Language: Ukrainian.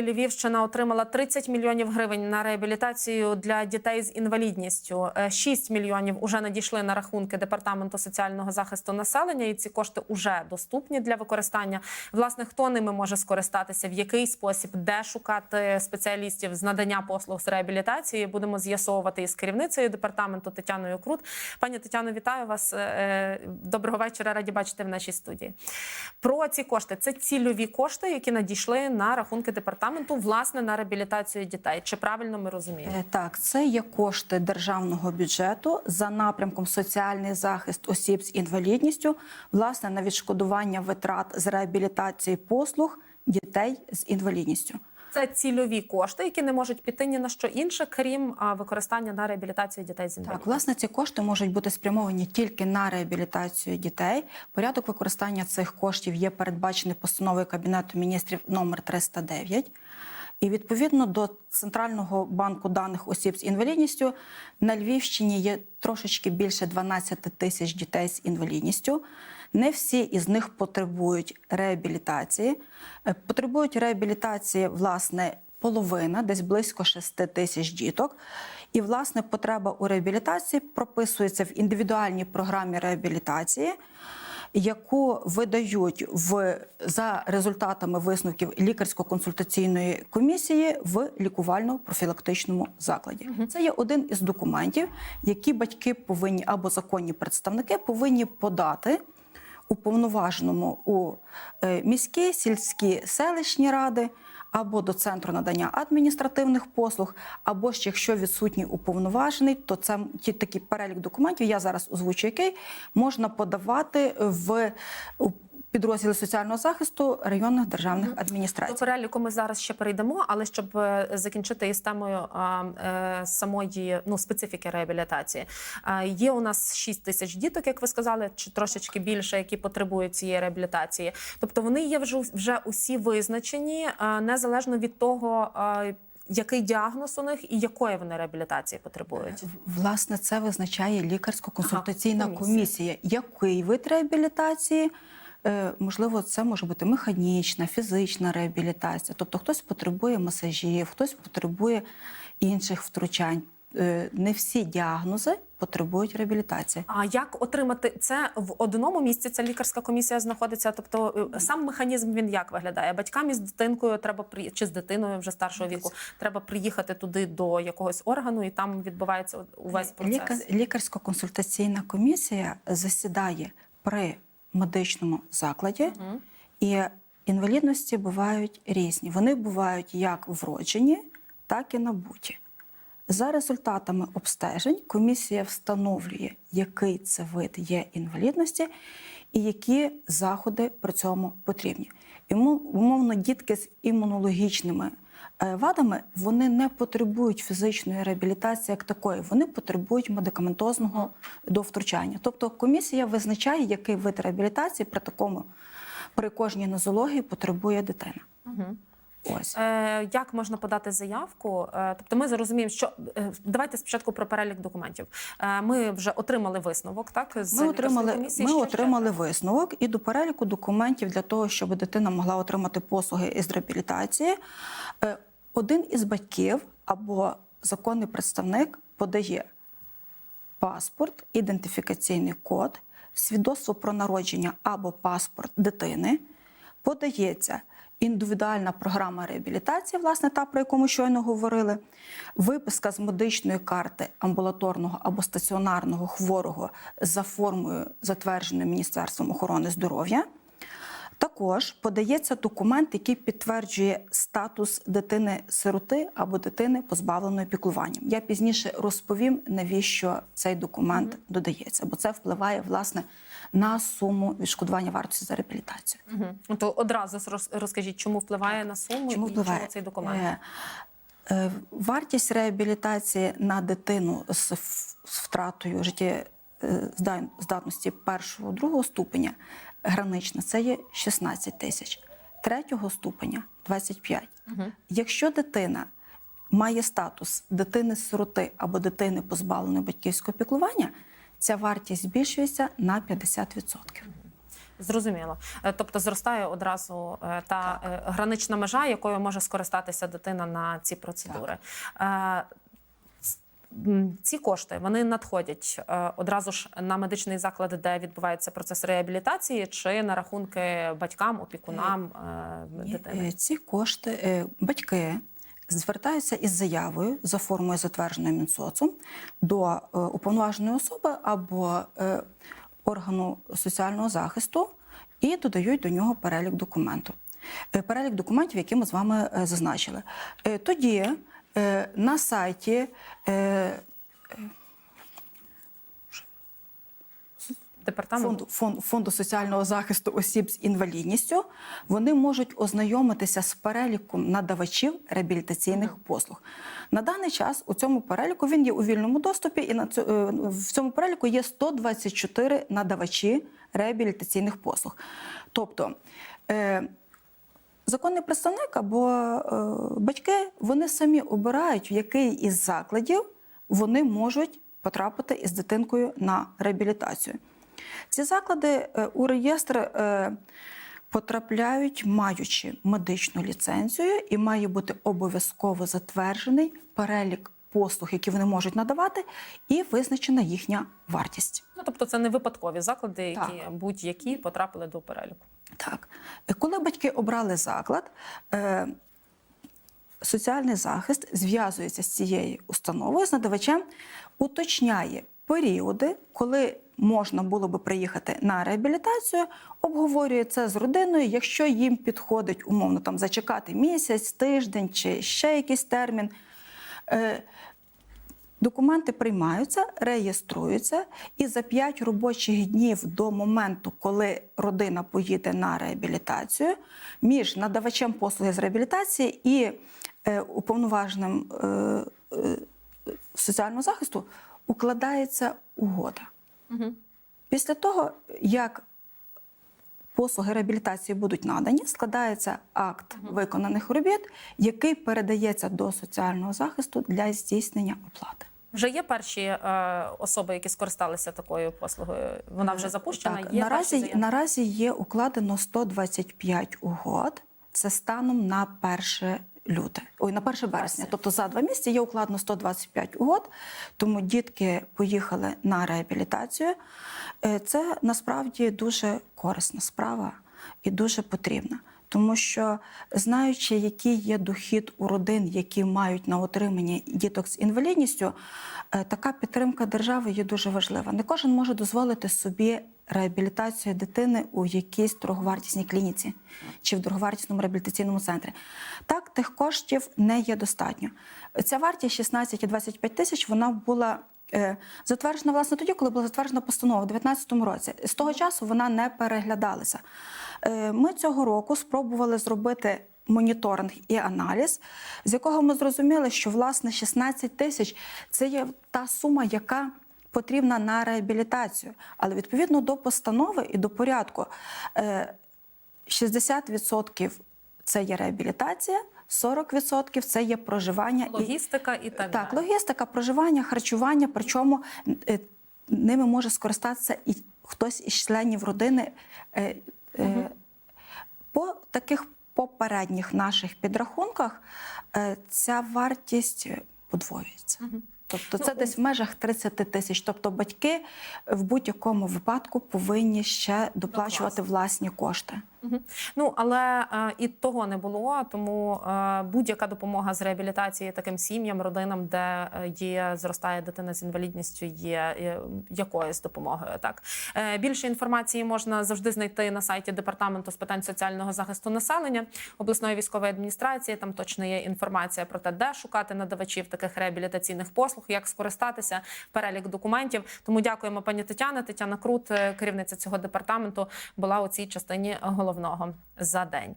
Львівщина отримала 30 мільйонів гривень на реабілітацію для дітей з інвалідністю. Е, 6 мільйонів уже надійшли на рахунки департаменту соціального захисту населення, і ці кошти вже доступні для використання. Власне, хто ними може скористатися, в який спосіб, де шукати спеціалістів з надання послуг з реабілітації, будемо з'ясовувати із керівницею департаменту Тетяною Крут. Пані Тетяно, вітаю вас. Е, Доброго вечора. Раді бачити в нашій студії. Про ці кошти це цільові кошти, які надійшли на рахунки департаменту власне на реабілітацію дітей. Чи правильно ми розуміємо? Е, Так, це є кошти державного бюджету за напрямком соціальний захист осіб з інвалідністю, власне, на відшкодування витрат з реабілітації послуг дітей з інвалідністю. Це цільові кошти, які не можуть піти ні на що інше, крім використання на реабілітацію дітей з Так, власне, ці кошти можуть бути спрямовані тільки на реабілітацію дітей. Порядок використання цих коштів є передбачений постановою Кабінету міністрів номер 309. І відповідно до центрального банку даних осіб з інвалідністю на Львівщині є трошечки більше 12 тисяч дітей з інвалідністю. Не всі із них потребують реабілітації. Е, Потребують реабілітації, власне, половина, десь близько 6 тисяч діток. І, власне, потреба у реабілітації прописується в індивідуальній програмі реабілітації, яку видають в, за результатами висновків лікарсько-консультаційної комісії в лікувально-профілактичному закладі. Це є один із документів, які батьки повинні або законні представники повинні подати уповноваженому у е, міські, сільські селищні ради. Або до центру надання адміністративних послуг, або ж якщо відсутній уповноважений, то це ті такий перелік документів. Я зараз озвучу, який можна подавати в підрозділи соціального захисту районних державних До адміністрацій. переліку ми зараз ще перейдемо, але щоб е, закінчити із темою е, самої ну специфіки реабілітації. Є у нас 6 тисяч діток, як ви сказали, чи трошечки більше, які потребують цієї реабілітації. Тобто вони є вже вже усі визначені а, незалежно від того. який діагноз у них і якої вони реабілітації потребують? Власне, це визначає лікарсько-консультаційна Ага, комісія. комісія. Який вид реабілітації? Е, Можливо, це може бути механічна, фізична реабілітація. Тобто хтось потребує масажів, хтось потребує інших втручань. Е, Не всі діагнози потребують реабілітації. А як отримати це в одному місці? Ця лікарська комісія знаходиться. Тобто е, сам механізм він як виглядає? Батькам із дитинкою треба при чи з дитиною вже старшого віку. Треба приїхати туди до якогось органу, і там відбувається увесь процес. Лікар, лікарсько-консультаційна комісія засідає при медичному закладі, і інвалідності бувають різні. Вони бувають як вроджені, так і набуті. За результатами обстежень комісія встановлює, який це вид є інвалідності і які заходи при цьому потрібні. Йому умовно дітки з імунологічними вадами вони не потребують фізичної реабілітації як такої, вони потребують медикаментозного довтручання. Тобто комісія визначає, який вид реабілітації при такому при кожній нозології потребує дитина. Ось. Е, як можна подати заявку? Е, тобто, ми зрозуміємо, що е, давайте спочатку про перелік документів. Ми вже отримали висновок. Так з Ми отримали, комісії. ми Що отримали висновок і до переліку документів для того, щоб дитина могла отримати послуги із реабілітації. Один із батьків або законний представник подає паспорт, ідентифікаційний код, свідоцтво про народження або паспорт дитини, подається індивідуальна програма реабілітації, власне, та, про яку ми щойно говорили, виписка з медичної карти амбулаторного або стаціонарного хворого за формою, затвердженою Міністерством охорони здоров'я. Також подається документ, який підтверджує статус дитини-сироти або дитини позбавленої піклуванням. Я пізніше розповім, навіщо цей документ додається, бо це впливає власне на суму відшкодування вартості за реабілітацію. Мгм. То одразу розкажіть, чому впливає на суму Чому і впливає чому цей документ? Е, е, Вартість реабілітації на дитину з втратою життєздатності першого другого ступеня гранична це є 16 тисяч, третього ступеня 25. Якщо дитина має статус дитини-сироти або дитини позбавленої батьківського піклування, ця вартість збільшується на 50%. Зрозуміло. Е, Тобто зростає одразу е, та е, гранична межа, якою може скористатися дитина на ці процедури. М, Ці кошти вони надходять е, одразу ж на медичний заклад, де відбувається процес реабілітації, чи на рахунки батькам, опікунам е, дитини. е, Ці кошти е, батьки звертаються із заявою за формою затвердженою Мінсоцом до е, уповноваженої особи або е, органу соціального захисту і додають до нього перелік документів. Е, Перелік документів, які ми з вами е, зазначили. Е, Тоді на сайті е, Департамент фонду, фон- фонду соціального захисту осіб з інвалідністю вони можуть ознайомитися з переліком надавачів реабілітаційних послуг. На даний час у цьому переліку він є у вільному доступі, і на цю- е, в цьому переліку є 124 надавачі реабілітаційних послуг. Тобто е, законний представник або е, батьки вони самі обирають, в який із закладів вони можуть потрапити із дитинкою на реабілітацію. Ці заклади е, у реєстр е, потрапляють, маючи медичну ліцензію, і має бути обов'язково затверджений перелік послуг, які вони можуть надавати, і визначена їхня вартість. ну тобто це не випадкові заклади, які будь-які потрапили до переліку. Так, Е, коли батьки обрали заклад, е, соціальний захист зв'язується з цією установою, з надавачем, уточняє періоди, коли можна було би приїхати на реабілітацію, обговорює це з родиною. Якщо їм підходить умовно там зачекати місяць, тиждень чи ще якийсь термін. Документи приймаються, реєструються, і за 5 робочих днів до моменту, коли родина поїде на реабілітацію, між надавачем послуги з реабілітації і е, уповноваженим е, е, соціального захисту укладається угода. Угу. Після того, як послуги реабілітації будуть надані, складається акт виконаних робіт, який передається до соціального захисту для здійснення оплати. Вже є перші е, особи, які скористалися такою послугою. Вона вже запущена. Е, Так, є наразі, наразі є укладено 125 угод. Це станом на 1 люте, ой, на 1 березня. Березня. Тобто за два місяці є укладно 125 угод, тому дітки поїхали на реабілітацію. Е, Це насправді дуже корисна справа і дуже потрібна. Тому що знаючи, який є дохід у родин, які мають на отриманні діток з інвалідністю, е, така підтримка держави є дуже важлива. Не кожен може дозволити собі реабілітацію дитини у якійсь дороговартісній клініці чи в дороговартісному реабілітаційному центрі. Так, тих коштів не є достатньо. Ця вартість 16 і 25 тисяч вона була. Е, Затверджена власне тоді, коли була затверджена постанова у 2019 році. З того часу вона не переглядалася. Е, Ми цього року спробували зробити моніторинг і аналіз, з якого ми зрозуміли, що власне 16 тисяч це є та сума, яка потрібна на реабілітацію. Але відповідно до постанови і до порядку е, 60% це є реабілітація, 40% це є проживання логістика і так, так, далі. логістика, проживання, харчування. Причому е, ними може скористатися і хтось із членів родини. Е, По таких попередніх наших підрахунках ця вартість подвоюється. Тобто це Ну, десь в межах 30 тисяч. Тобто батьки в будь-якому випадку повинні ще доплачувати власні кошти. Ну але е, і того не було, тому е, будь-яка допомога з реабілітації таким сім'ям, родинам, де е, є зростає дитина з інвалідністю, є е, якоюсь допомогою. Так е, більше інформації можна завжди знайти на сайті департаменту з питань соціального захисту населення обласної військової адміністрації. Там точно є інформація про те, де шукати надавачів таких реабілітаційних послуг, як скористатися, перелік документів. Тому дякуємо пані Тетяна. Тетяна Крут, е, керівниця цього департаменту, була у цій частині головного за день.